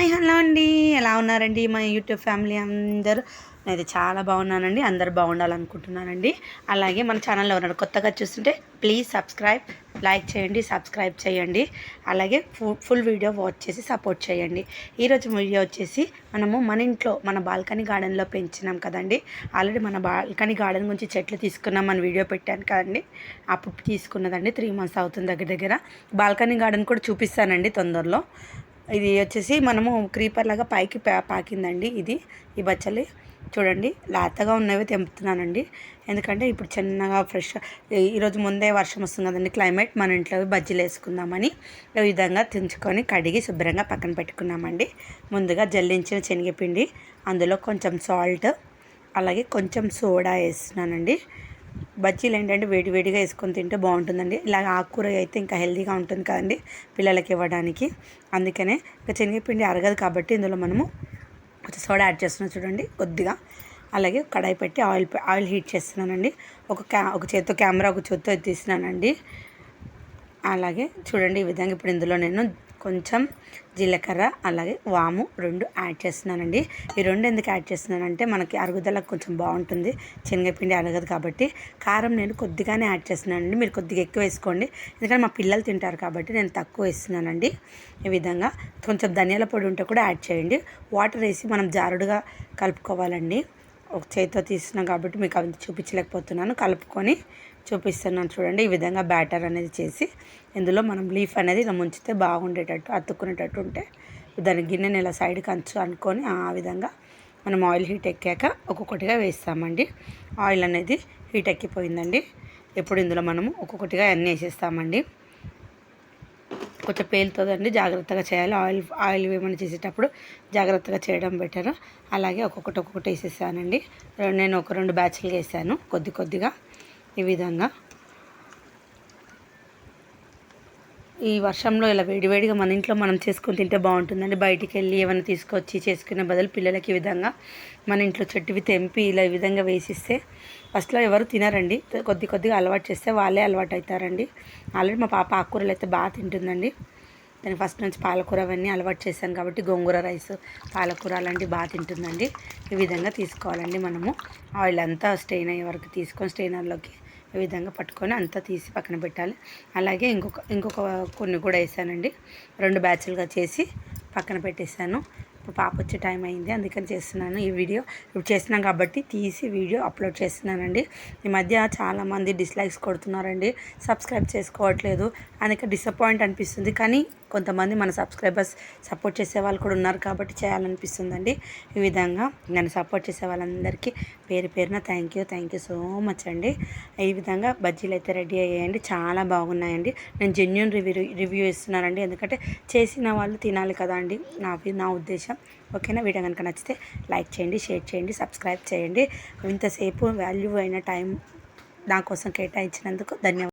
Hi hello అండి. ఎలా ఉన్నారండి మా యూట్యూబ్ ఫ్యామిలీ అందరూ? నేనైతే చాలా బాగున్నానండి. అందరు బాగుండాలనుకుంటున్నానండి. అలాగే మన ఛానల్లో ఉన్నాడు కొత్తగా చూస్తుంటే ప్లీజ్ సబ్స్క్రైబ్ లైక్ చేయండి సబ్స్క్రైబ్ చేయండి. అలాగే ఫుల్ వీడియో వాచ్ చేసి సపోర్ట్ చేయండి. ఈరోజు వీడియో వచ్చేసి మనము మన ఇంట్లో మన బాల్కనీ గార్డెన్లో పెంచినాం కదండి. ఆల్రెడీ మన బాల్కనీ గార్డెన్ గురించి చెట్లు తీసుకున్నాం మన వీడియో పెట్టాను కదండి. అప్పుడు తీసుకున్నదండి త్రీ మంత్స్ అవుతుంది దగ్గర దగ్గర. బాల్కనీ గార్డెన్ కూడా చూపిస్తానండి తొందరలో. ఇది వచ్చేసి మనము క్రీపర్ లాగా పైకి పాకిందండి ఇది. ఈ బచ్చలి చూడండి లేతగా ఉన్నవి తెంపుతున్నానండి. ఎందుకంటే ఇప్పుడు చిన్నగా ఫ్రెష్ ఈరోజు ముందే వర్షం వస్తుంది కదండి క్లైమేట్ మన ఇంట్లో బజ్జీలు వేసుకుందామని ఈ విధంగా తెంచుకొని కడిగి శుభ్రంగా పక్కన పెట్టుకున్నామండి. ముందుగా జల్లించిన శనగపిండి అందులో కొంచెం సాల్ట్ అలాగే కొంచెం సోడా వేస్తున్నానండి. బజ్జీలు ఏంటంటే వేడి వేడిగా వేసుకొని తింటే బాగుంటుందండి. ఇలా ఆకుకూర అయితే ఇంకా హెల్తీగా ఉంటుంది కదండి పిల్లలకి ఇవ్వడానికి. అందుకనే ఇంకా శనగపిండి అరగదు కాబట్టి ఇందులో మనము కొంచెం సోడా యాడ్ చేస్తున్నాం చూడండి కొద్దిగా. అలాగే కడాయి పెట్టి ఆయిల్ ఆయిల్ హీట్ చేస్తున్నానండి. ఒక క్యా ఒక చేత్తో కెమెరా ఒక చేత్తో తీసినానండి అలాగే చూడండి ఈ విధంగా ఇప్పుడు ఇందులో నేను కొంచెం జీలకర్ర అలాగే వాము రెండు యాడ్ చేస్తున్నానండి. ఈ రెండు ఎందుకు యాడ్ చేస్తున్నానంటే మనకి అరుగుదలకు కొంచెం బాగుంటుంది. శనగపిండి అరగదు కాబట్టి కారం నేను కొద్దిగానే యాడ్ చేస్తున్నానండి. మీరు కొద్దిగా ఎక్కువ వేసుకోండి. ఎందుకంటే మా పిల్లలు తింటారు కాబట్టి నేను తక్కువ వేస్తున్నానండి. ఈ విధంగా కొంచెం ధనియాల పొడి ఉంటే కూడా యాడ్ చేయండి. వాటర్ వేసి మనం జారుడుగా కలుపుకోవాలండి. ఒక చేతితో తీస్తున్నాం కాబట్టి మీకు అది చూపించలేకపోతున్నాను. కలుపుకొని చూపిస్తున్నాను చూడండి. ఈ విధంగా బ్యాటర్ అనేది చేసి ఇందులో మనం లీఫ్ అనేది ఇలా ముంచితే బాగుండేటట్టు అతుక్కునేటట్టు ఉంటే దాని గిన్నెని ఇలా సైడ్కి అంచు అనుకొని ఆ విధంగా మనం ఆయిల్ హీట్ ఎక్కాక ఒక్కొక్కటిగా వేస్తామండి. ఆయిల్ అనేది హీట్ ఎక్కిపోయిందండి. ఇప్పుడు ఇందులో మనము ఒక్కొక్కటిగా అన్నీ వేసేస్తామండి. కొంచెం పేలుతుందండి జాగ్రత్తగా చేయాలి. ఆయిల్ ఆయిల్ ఏమైనా చేసేటప్పుడు జాగ్రత్తగా చేయడం బెటర్. అలాగే ఒక్కొక్కటి ఒక్కొక్కటి వేసేసానండి. నేను ఒక రెండు బ్యాచ్లు వేసాను కొద్ది కొద్దిగా ఈ విధంగా. ఈ వర్షంలో ఇలా వేడివేడిగా మన ఇంట్లో మనం చేసుకొని తింటే బాగుంటుందండి. బయటికి వెళ్ళి ఏమైనా తీసుకొచ్చి చేసుకునే బదులు పిల్లలకి ఈ విధంగా మన ఇంట్లో చెట్టువి తెంపి ఇలా ఈ విధంగా వేసిస్తే ఫస్ట్లో ఎవరు తినరండి. కొద్ది కొద్దిగా అలవాటు చేస్తే వాళ్ళే అలవాటు అవుతారండి. ఆల్రెడీ మా పాప ఆకుకూరలు అయితే బాగా తింటుందండి. నేను ఫస్ట్ నుంచి పాలకూర అవన్నీ అలవాటు చేశాను కాబట్టి గోంగూర రైస్ పాలకూర అలాంటివి బాగా తింటుందండి. ఈ విధంగా తీసుకోవాలండి మనము. ఆయిల్ అంతా స్టెయిన్ అయ్యే వరకు తీసుకొని స్టెయినర్లోకి ఈ విధంగా పట్టుకొని అంతా తీసి పక్కన పెట్టాలి. అలాగే ఇంకొక ఇంకొక కొన్ని కూడా వేసానండి. రెండు బ్యాచ్లుగా చేసి పక్కన పెట్టేశాను. ఇప్పుడు పాప వచ్చే టైం అయింది. అందుకని చేస్తున్నాను ఈ వీడియో. ఇప్పుడు చేస్తున్నాం కాబట్టి తీసి వీడియో అప్లోడ్ చేస్తున్నానండి. ఈ మధ్య చాలామంది డిస్లైక్స్ కొడుతున్నారండి. సబ్స్క్రైబ్ చేసుకోవట్లేదు. అందుకే డిసప్పాయింట్ అనిపిస్తుంది. కానీ కొంతమంది మన సబ్స్క్రైబర్స్ సపోర్ట్ చేసే వాళ్ళు కూడా ఉన్నారు కాబట్టి చేయాలనిపిస్తుందండి. ఈ విధంగా నన్ను సపోర్ట్ చేసే వాళ్ళందరికీ పేరు పేరున thank you thank you so much అండి. ఈ విధంగా బజ్జీలు అయితే రెడీ అయ్యాయండి. చాలా బాగున్నాయండి. నేను జెన్యున్ రివ్యూ రివ్యూ ఇస్తున్నానండి. ఎందుకంటే చేసిన వాళ్ళు తినాలి కదా అండి. నా నా ఉద్దేశం. ఓకేనా? వీడియో కనుక నచ్చితే లైక్ చేయండి షేర్ చేయండి సబ్స్క్రైబ్ చేయండి. ఇంతసేపు వాల్యూ అయిన టైం నా కోసం కేటాయించినందుకు ధన్యవాదాలు.